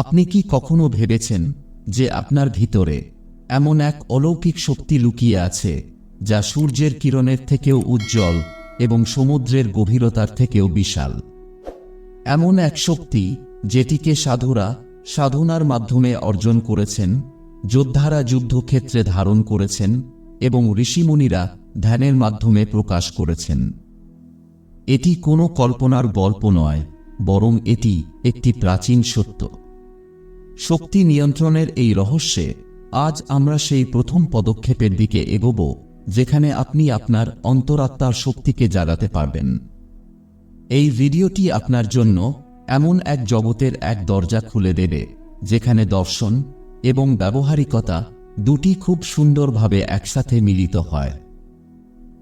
আপনি কি কখনো ভেবেছেন যে আপনার ভিতরে এমন এক অলৌকিক শক্তি লুকিয়ে আছে, যা সূর্যের কিরণের থেকেও উজ্জ্বল এবং সমুদ্রের গভীরতার থেকেও বিশাল? এমন এক শক্তি যেটিকে সাধুরা সাধনার মাধ্যমে অর্জন করেছেন, যোদ্ধারা যুদ্ধক্ষেত্রে ধারণ করেছেন এবং ঋষিমুনিরা ধ্যানের মাধ্যমে প্রকাশ করেছেন। এটি কোনো কল্পনার গল্প নয়, বরং এটি একটি প্রাচীন সত্য। শক্তি নিয়ন্ত্রণের এই রহস্যে আজ আমরা সেই প্রথম পদক্ষেপের দিকে এগোব, যেখানে আপনি আপনার অন্তরাত্মার শক্তিকে জাগাতে পারবেন। এই ভিডিওটি আপনার জন্য এমন এক জগতের এক দরজা খুলে দেবে, যেখানে দর্শন এবং ব্যবহারিকতা দুটি খুব সুন্দরভাবে একসাথে মিলিত হয়।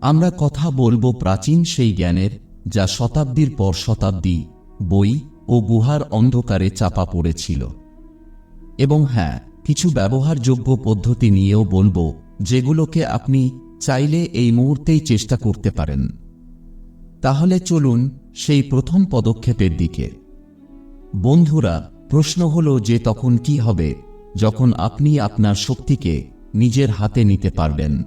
আমরা কথা বলব প্রাচীন সেই জ্ঞানের, যা শতাব্দীর পর শতাব্দী বই ও গুহার অন্ধকারে চাপা পড়েছিল। এবং হ্যাঁ কিছু ব্যবহারযোগ্য পদ্ধতি নিয়েও বলব, যেগুলোকে আপনি চাইলে এই মুহূর্তেই চেষ্টা করতে পারেন। তাহলে চলুন সেই প্রথম পদক্ষেপের দিকে। বন্ধুরা, প্রশ্ন হল যে তখন কি হবে, যখন আপনি আপনার শক্তিকে নিজের হাতে নিতে পারবেন।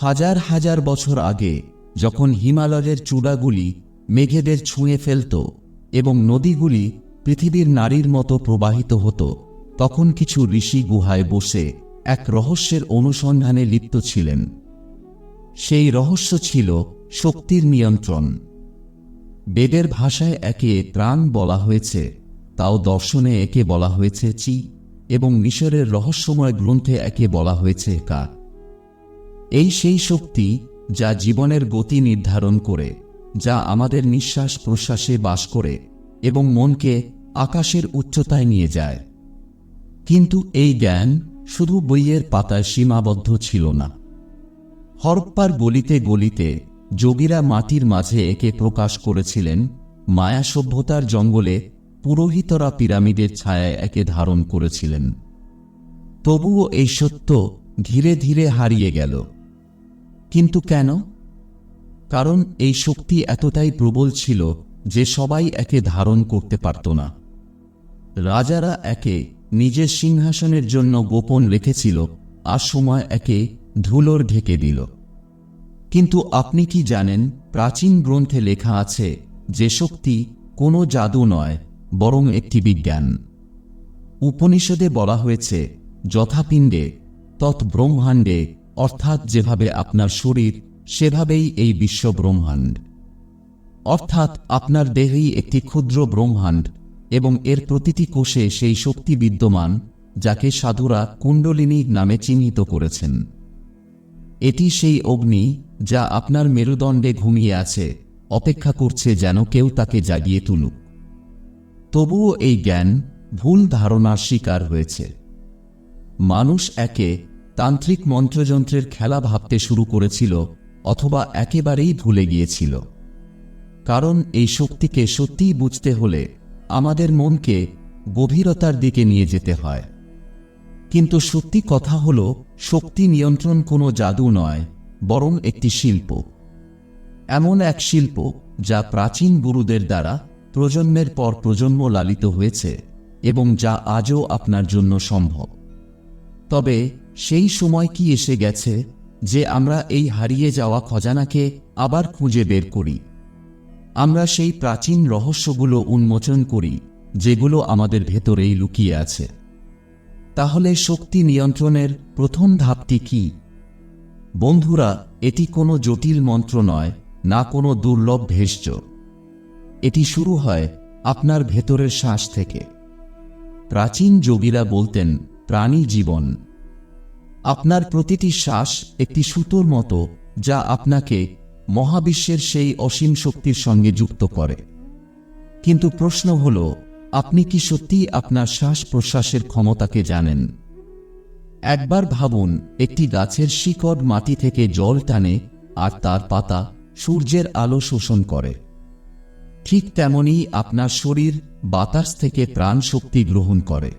হাজার হাজার বছর আগে, যখন হিমালয়ের চূড়াগুলি মেঘেদের ছুঁয়ে ফেলত এবং নদীগুলি পৃথিবীর নারীর মতো প্রবাহিত হতো তখন কিছু ঋষি গুহায় বসে এক রহস্যের অনুসন্ধানে লিপ্ত ছিলেন। সেই রহস্য ছিল শক্তির নিয়ন্ত্রণ। বেদের ভাষায় একে ত্রাণ বলা হয়েছে, তাও দর্শনে একে বলা হয়েছে চি, এবং মিশরের রহস্যময় গ্রন্থে একে বলা হয়েছে কা। এই সেই শক্তি যা জীবনের গতি নির্ধারণ করে, যা আমাদের নিঃশ্বাস প্রশ্বাসে বাস করে এবং মনকে আকাশের উচ্চতায় নিয়ে যায়। কিন্তু এই জ্ঞান শুধু বইয়ের পাতায় সীমাবদ্ধ ছিল না। হরপ্পার গলিতে গলিতে যোগীরা মাটির মাঝে একে প্রকাশ করেছিলেন, মায়া সভ্যতার জঙ্গলে পুরোহিতরা পিরামিডের ছায়ায় একে ধারণ করেছিলেন। তবুও এই সত্য ধীরে ধীরে হারিয়ে গেল। কিন্তু কেন? কারণ এই শক্তি এতটাই প্রবল ছিল যে সবাই একে ধারণ করতে পারত না। রাজারা একে নিজের সিংহাসনের জন্য গোপন রেখেছিল আর সময় একে ধুলোর ঢেকে দিল। কিন্তু আপনি কি জানেন, প্রাচীন গ্রন্থে লেখা আছে, যে শক্তি কোনো জাদু নয়, বরং একটি বিজ্ঞান উপনিষদে বলা হয়েছে, যথাপিণ্ডে তৎ ব্রহ্মাণ্ডে অর্থাৎ যেভাবে আপনার শরীর, সেভাবেই এই বিশ্ব ব্রহ্মাণ্ড অর্থাৎ আপনার দেহেই একটি ক্ষুদ্র ব্রহ্মাণ্ড এবং এর প্রতিটি কোষে সেই শক্তি বিদ্যমান, যাকে সাধুরা কুণ্ডলিনী নামে চিহ্নিত করেছেন। এটি সেই অগ্নি, যা আপনার মেরুদণ্ডে ঘুমিয়ে আছে, অপেক্ষা করছে যেন কেউ তাকে জাগিয়ে তুলুক। তবুও এই জ্ঞান ভুল ধারণার শিকার হয়েছে। মানুষ একে তান্ত্রিক মন্ত্রযন্ত্রের খেলা ভাবতে শুরু করেছিল, অথবা একেবারেই ভুলে গিয়েছিল। কারণ এই শক্তিকে সত্যিই বুঝতে হলে আমাদের মনকে গভীরতার দিকে নিয়ে যেতে হয়। কিন্তু সত্যি কথা হল, শক্তি নিয়ন্ত্রণ কোনো জাদু নয়, বরং একটি শিল্প। এমন এক শিল্প যা প্রাচীন গুরুদের দ্বারা প্রজন্মের পর প্রজন্ম লালিত হয়েছে এবং যা আজও আপনার জন্য সম্ভব। তবে সেই সময় কি এসে গেছে যে আমরা এই হারিয়ে যাওয়া খজানাকে আবার খুঁজে বের করি? আমরা সেই প্রাচীন রহস্যগুলো উন্মোচন করি, যেগুলো আমাদের ভেতরেই লুকিয়ে আছে। তাহলে শক্তি নিয়ন্ত্রণের প্রথম ধাপটি কি? বন্ধুরা, এটি কোনো জটিল মন্ত্র নয়, না কোনো দুর্লভ ভেষ্য এটি শুরু হয় আপনার ভেতরের শ্বাস থেকে। প্রাচীন যোগীরা বলতেন, প্রাণী জীবন। আপনার প্রতিটি শ্বাস একটি সুতোর মতো, যা আপনাকে মহাবিশ্বের সেই অসীম শক্তির সঙ্গে যুক্ত করে। কিন্তু প্রশ্ন হল, আপনি কি সত্যি আপনার শ্বাস প্রশ্বাসের ক্ষমতাকে জানেন? একবার ভাবুন, একটি গাছের শিকড় মাটি থেকে জল টানে আর তার পাতা সূর্যের আলো শোষণ করে। ঠিক তেমনি আপনার শরীর বাতাস থেকে প্রাণ শক্তি গ্রহণ করে।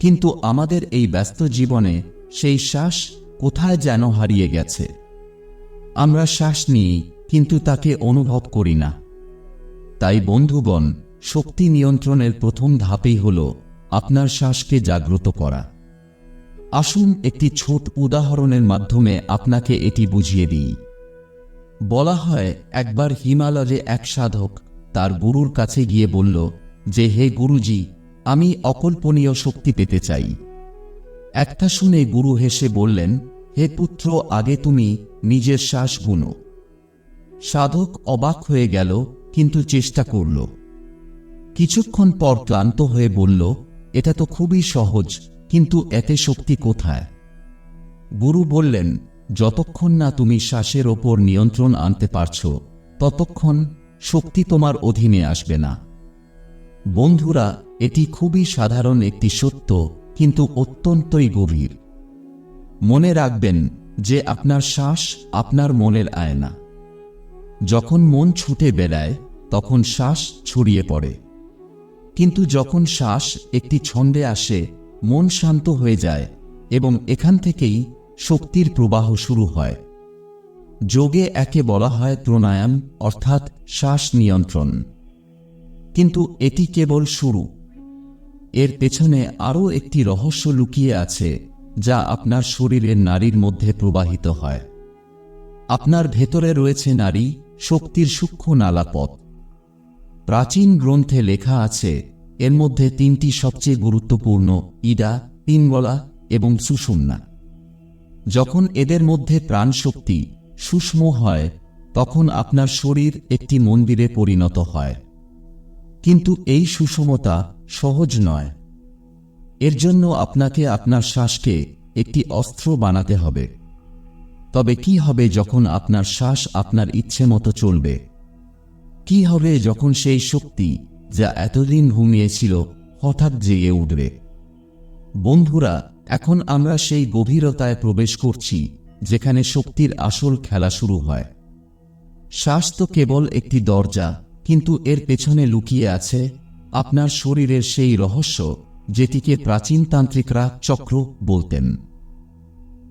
কিন্তু আমাদের এই ব্যস্ত জীবনে সেই শ্বাস কোথায় যেন হারিয়ে গেছে? আমরা শ্বাস নিই, কিন্তু তাকে অনুভব করি না। তাই বন্ধুগণ, শক্তি নিয়ন্ত্রণের প্রথম ধাপেই হল আপনার শ্বাসকে জাগ্রত করা। আসুন একটি ছোট উদাহরণের মাধ্যমে আপনাকে এটি বুঝিয়ে দিই। বলা হয়, একবার হিমালয়ে এক সাধক তার গুরুর কাছে গিয়ে বলল যে, হে গুরুজি, আমি অকল্পনীয় শক্তি পেতে চাই। একটা শুনে গুরু হেসে বললেন হে পুত্র, আগে তুমি নিজের শ্বাস গুনো। সাধক অবাক হয়ে গেল, কিন্তু চেষ্টা করল। কিছুক্ষণ পর ক্লান্ত হয়ে বলল, এটা তো খুবই সহজ, কিন্তু এতে শক্তি কোথায়? গুরু বললেন, যতক্ষণ না তুমি শ্বাসের ওপর নিয়ন্ত্রণ আনতে পারছ, ততক্ষণ শক্তি তোমার অধীনে আসবে না। বন্ধুরা, এটি খুবই সাধারণ একটি সত্য, কিন্তু অত্যন্তই গভীর। মনে রাখবেন যে আপনার শ্বাস আপনার মনের আয়না। যখন মন ছুটে বেড়ায়, তখন শ্বাস ছড়িয়ে পড়ে। কিন্তু যখন শ্বাস একটি ছন্দে আসে, মন শান্ত হয়ে যায় এবং এখান থেকেই শক্তির প্রবাহ শুরু হয়। যোগে একে বলা হয় প্রাণায়াম, অর্থাৎ শ্বাস নিয়ন্ত্রণ। কিন্তু এটি কেবল শুরু। এর পেছনে আরও একটি রহস্য লুকিয়ে আছে। যা আপনার শরীরের নারীর মধ্যে প্রবাহিত হয়। আপনার ভেতরে রয়েছে নারী শক্তির সূক্ষ্ম নালাপথ প্রাচীন গ্রন্থে লেখা আছে, এর মধ্যে তিনটি সবচেয়ে গুরুত্বপূর্ণ, ইডা পিঙ্গলা এবং সুষুম্না। যখন এদের মধ্যে প্রাণশক্তি সুষ্ম হয়, তখন আপনার শরীর একটি মন্দিরে পরিণত হয়। কিন্তু এই সুষমতা সহজ নয়। এর জন্য আপনাকে আপনার শ্বাসকে একটি অস্ত্র বানাতে হবে। তবে কি হবে যখন আপনার শ্বাস আপনার ইচ্ছে মতো চলবে? কি হবে যখন সেই শক্তি যা এতদিন ঘুমিয়েছিল হঠাৎ জেগে উঠবে? বন্ধুরা, এখন আমরা সেই গভীরতায় প্রবেশ করছি, যেখানে শক্তির আসল খেলা শুরু হয়। শ্বাস তো কেবল একটি দরজা, কিন্তু এর পেছনে লুকিয়ে আছে আপনার শরীরের সেই রহস্য যেটিকে প্রাচীন তান্ত্রিকরা চক্র বলতেন।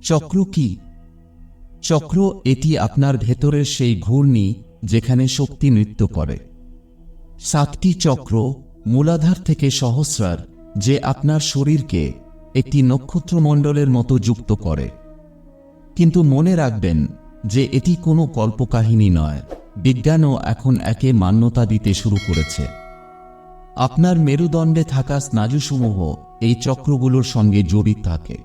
চক্র কি? চক্র এটি আপনার ভেতরের সেই ঘূর্ণি যেখানে শক্তি নৃত্য করে। সাতটি চক্র মূলাধার থেকে সহস্রার, যে আপনার শরীরকে একটি নক্ষত্রমণ্ডলের মতো যুক্ত করে। কিন্তু মনে রাখবেন যে এটি কোনো কল্পকাহিনী নয়। বিজ্ঞানও এখন একে মান্যতা দিতে শুরু করেছে। আপনার মেরুদণ্ডে থাকা স্নায়ুসমূহ এই চক্রগুলোর সঙ্গে জড়িত থাকে।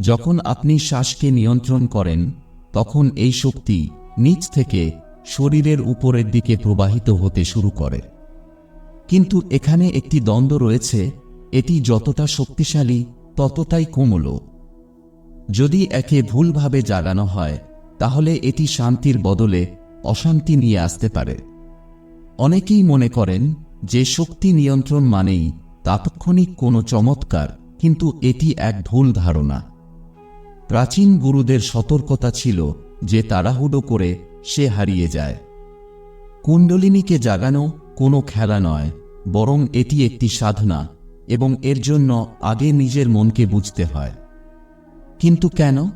যখন আপনি শ্বাসকে নিয়ন্ত্রণ করেন, তখন এই শক্তি নিচ থেকে শরীরের উপরের দিকে প্রবাহিত হতে শুরু করে। কিন্তু এখানে একটি দ্বন্দ্ব রয়েছে, এটি যতটা শক্তিশালী, ততটাই কোমল। যদি একে ভুলভাবে জাগানো হয়, তাহলে এটি শান্তির বদলে অশান্তি নিয়ে আসতে পারে। অনেকেই মনে করেন যে শক্তি নিয়ন্ত্রণ মানেই তাৎক্ষণিক কোনো চমৎকার, কিন্তু এটি এক ভুল ধারণা। প্রাচীন গুরুদের সতর্কতা ছিল যে তাড়াহুড়ো করে সে হারিয়ে যায়। কুণ্ডলিনীকে জাগানো কোনো খেলা নয়, বরং এটি একটি সাধনা এবং এর জন্য আগে নিজের মনকে বুঝতে হয়। কিন্তু কেন?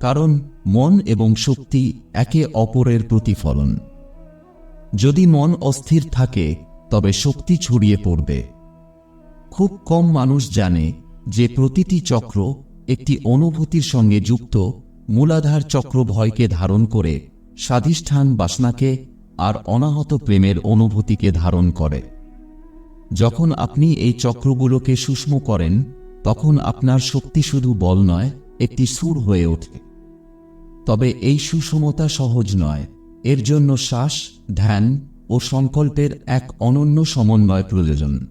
কারণ মন এবং শক্তি একে অপরের প্রতিফলন। যদি মন অস্থির থাকে তবে শক্তি ছড়িয়ে পড়বে। খুব কম মানুষ জানে যে প্রতিটি চক্র একটি অনুভূতির সঙ্গে যুক্ত মূলাধার চক্র ভয়কে ধারণ করে, স্বাধিষ্ঠান বাসনাকে আর অনাহত প্রেমের অনুভূতিকে ধারণ করে। যখন আপনি এই চক্রগুলোকে সুষ্ম করেন, তখন আপনার শক্তি শুধু বল নয়, একটি সুর হয়ে ওঠে। তবে এই সুষমতা সহজ নয়, এর জন্য শ্বাস, ধ্যান ও সংকল্পের এক অনন্য সমন্বয় প্রয়োজন।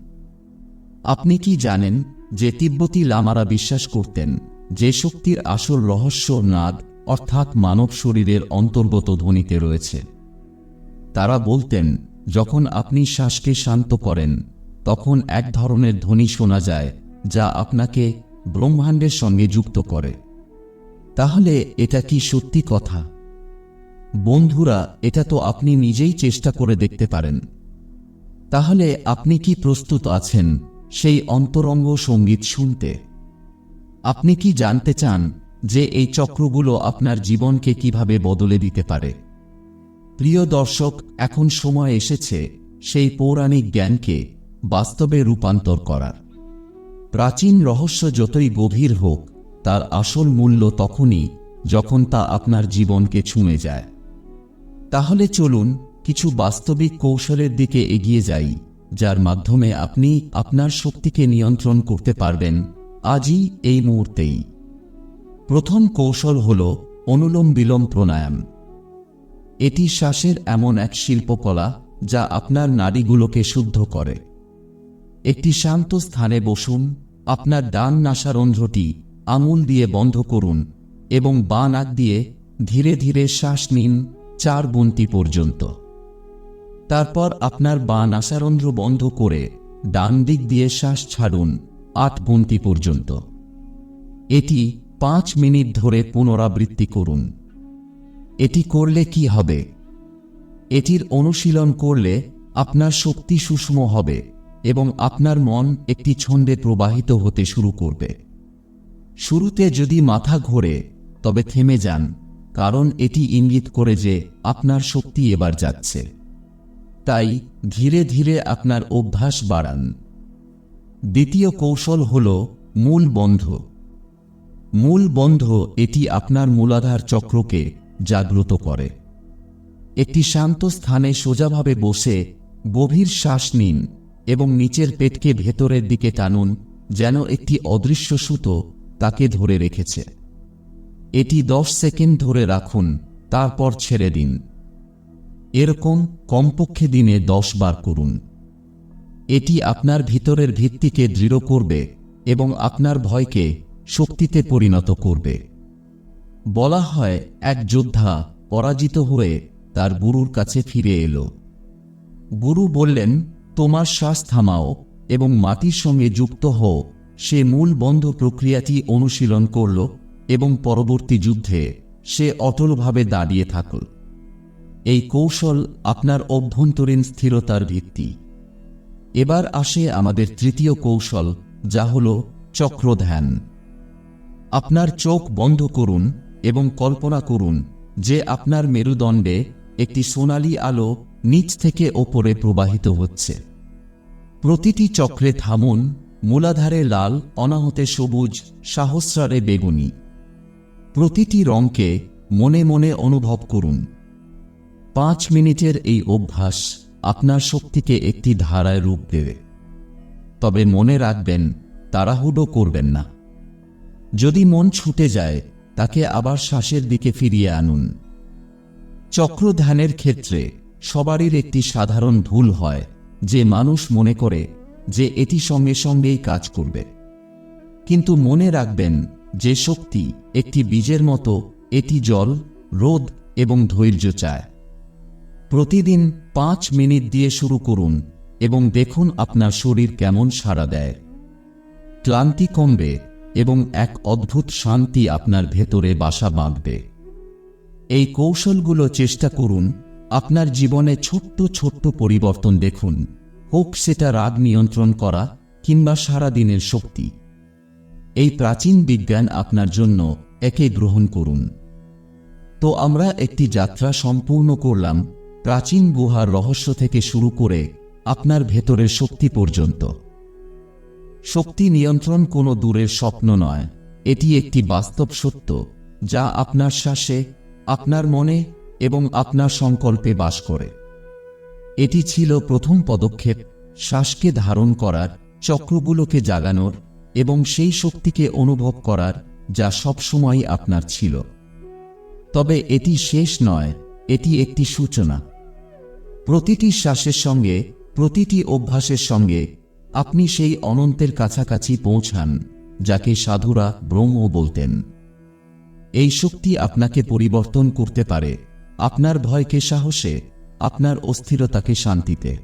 আপনি কি জানেন যে তিব্বতী লামারা বিশ্বাস করতেন যে শক্তির আসল রহস্য নাদ, অর্থাৎ মানব শরীরের অন্তর্গত ধ্বনিতে রয়েছে। তারা বলতেন, যখন আপনি শ্বাসকে শান্ত করেন, তখন এক ধরনের ধ্বনি শোনা যায়, যা আপনাকে ব্রহ্মাণ্ডের সঙ্গে যুক্ত করে। তাহলে এটা কি সত্যি কথা? বন্ধুরা, এটা তো আপনি নিজেই চেষ্টা করে দেখতে পারেন। তাহলে আপনি কি প্রস্তুত আছেন সেই অন্তরঙ্গ সংগীত শুনতে? আপনি কি জানতে চান যে এই চক্রগুলো আপনার জীবনকে কীভাবে বদলে দিতে পারে? প্রিয় দর্শক, এখন সময় এসেছে সেই পৌরাণিক জ্ঞানকে বাস্তবে রূপান্তর করার। প্রাচীন রহস্য যতই গভীর হোক, তার আসল মূল্য তখনই যখন তা আপনার জীবনকে ছুঁয়ে যায়। তাহলে চলুন কিছু বাস্তবিক কৌশলের দিকে এগিয়ে যাই, যার মাধ্যমে আপনি আপনার শক্তিকে নিয়ন্ত্রণ করতে পারবেন আজই এই মুহূর্তেই। প্রথম কৌশল হল অনুলোম বিলোম প্রাণায়াম। এটি শ্বাসের এমন এক শিল্পকলা যা আপনার নাড়িগুলোকে শুদ্ধ করে। একটি শান্ত স্থানে বসুন, আপনার ডান নাসারন্ধ্রটি আঙুল দিয়ে বন্ধ করুন এবং বা নাক দিয়ে ধীরে ধীরে শ্বাস নিন চার গুণটি পর্যন্ত। তারপর আপনার বা নাসারন্ধ্র বন্ধ করে ডান দিক দিয়ে শ্বাস ছাড়ুন আট গুণটি পর্যন্ত। এটি পাঁচ মিনিট ধরে পুনরাবৃত্তি করুন। এটি করলে কি হবে? এটির অনুশীলন করলে আপনার শক্তি সুষম হবে এবং আপনার মন একটি ছন্দে প্রবাহিত হতে শুরু করবে। শুরুতে যদি মাথা ঘোরে, তবে থেমে যান। কারণ এটি ইঙ্গিত করে যে আপনার শক্তি এবার যাচ্ছে। তাই ধীরে ধীরে আপনার অভ্যাস বাড়ান। দ্বিতীয় কৌশল হল মূল বন্ধ। মূল বন্ধ এটি আপনার মূলাধার চক্রকে জাগ্রত করে। একটি শান্ত স্থানে সোজাভাবে বসে গভীর শ্বাস নিন এবং নিচের পেটকে ভেতরের দিকে টানুন যেন একটি অদৃশ্য সুতো তাকে ধরে রেখেছে। এটি দশ সেকেন্ড ধরে রাখুন, তারপর ছেড়ে দিন। এরকম কমপক্ষে দিনে দশ বার করুন। এটি আপনার ভিতরের ভিত্তিকে দৃঢ় করবে এবং আপনার ভয়কে শক্তিতে পরিণত করবে। বলা হয়, এক যোদ্ধা পরাজিত হয়ে তার গুরুর কাছে ফিরে এলো। গুরু বললেন, তোমার শ্বাস থামাও এবং মাটির সঙ্গে যুক্ত হও। সে মূল বন্ধ প্রক্রিয়াটি অনুশীলন করল এবং পরবর্তী যুদ্ধে সে অটলভাবে দাঁড়িয়ে থাকল এই কৌশল আপনার অভ্যন্তরীণ স্থিরতার ভিত্তি। এবার আসে আমাদের তৃতীয় কৌশল, যা হল চক্রধ্যান। আপনার চোখ বন্ধ করুন এবং কল্পনা করুন যে আপনার মেরুদণ্ডে একটি সোনালি আলো নিচ থেকে ওপরে প্রবাহিত হচ্ছে। প্রতিটি চক্রে থামুন, মূলাধারে লাল, অনাহতে সবুজ, সাহস্রারে বেগুনি। প্রতিটি রঙকে মনে মনে অনুভব করুন। পাঁচ মিনিটের এই অভ্যাস আপনার শক্তিকে একটি ধারায় রূপ দেবে। তবে মনে রাখবেন, তাড়াহুড়ো করবেন না। যদি মন ছুটে যায়, তাকে আবার শ্বাসের দিকে ফিরিয়ে আনুন। চক্রধ্যানের ক্ষেত্রে সবারই একটি সাধারণ ভুল হয়, যে মানুষ মনে করে যে এটি সঙ্গে সঙ্গেই কাজ করবে। কিন্তু মনে রাখবেন যে শক্তি একটি বীজের মতো, এটি জল, রোদ এবং ধৈর্য চায়। প্রতিদিন পাঁচ মিনিট দিয়ে শুরু করুন এবং দেখুন আপনার শরীর কেমন সাড়া দেয়। ক্লান্তি কমবে এবং এক অদ্ভুত শান্তি আপনার ভেতরে বাসা বাঁধবে। এই কৌশলগুলো চেষ্টা করুন, আপনার জীবনে ছোট্ট ছোট্ট পরিবর্তন দেখুন। হোক সেটা রাগ নিয়ন্ত্রণ করা কিংবা সারাদিনের শক্তি। এই প্রাচীন বিজ্ঞান আপনার জন্য একে গ্রহণ করুন। তো আমরা একটি যাত্রা সম্পূর্ণ করলাম, প্রাচীন গুহার রহস্য থেকে শুরু করে আপনার ভেতরের শক্তি পর্যন্ত। শক্তি নিয়ন্ত্রণ কোনো দূরের স্বপ্ন নয়, এটি একটি বাস্তব সত্য যা আপনার শ্বাসে, আপনার মনে এবং আপনার সংকল্পে বাস করে। এটি ছিল প্রথম পদক্ষেপ, শ্বাসকে ধারণ করার চক্রগুলোকে জাগানোর এবং সেই শক্তিকে অনুভব করার যা সবসময় আপনার ছিল। তবে এটি শেষ নয়, এটি একটি সূচনা। প্রতিটি শ্বাসের সঙ্গে, প্রতিটি অভ্যাসের সঙ্গে আপনি সেই অনন্তের কাছাকাছি পৌঁছান, যাকে সাধুরা ব্রহ্ম বলতেন। এই শক্তি আপনাকে পরিবর্তন করতে পারে, আপনার ভয়কে সাহসে, আপনার অস্থিরতাকে শান্তিতে।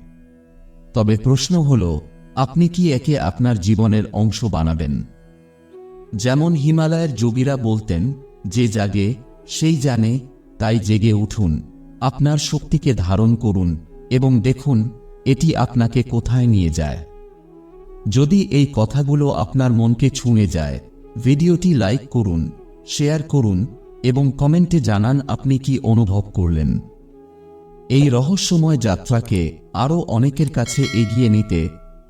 তবে প্রশ্ন হল আপনি কি একে আপনার জীবনের অংশ বানাবেন? যেমন হিমালয়ের যোগীরা বলতেন, যে জাগে, সেই জানে, তাই জেগে উঠুন। আপনার শক্তিকে ধারণ করুন এবং দেখুন, এটি আপনাকে কোথায় নিয়ে যায়। যদি এই কথাগুলো আপনার মনকে ছুঁয়ে যায়, ভিডিওটি লাইক করুন, শেয়ার করুন এবং কমেন্টে জানান আপনি কি অনুভব করলেন। এই রহস্যময় যাত্রাকে আরও অনেকের কাছে এগিয়ে নিতে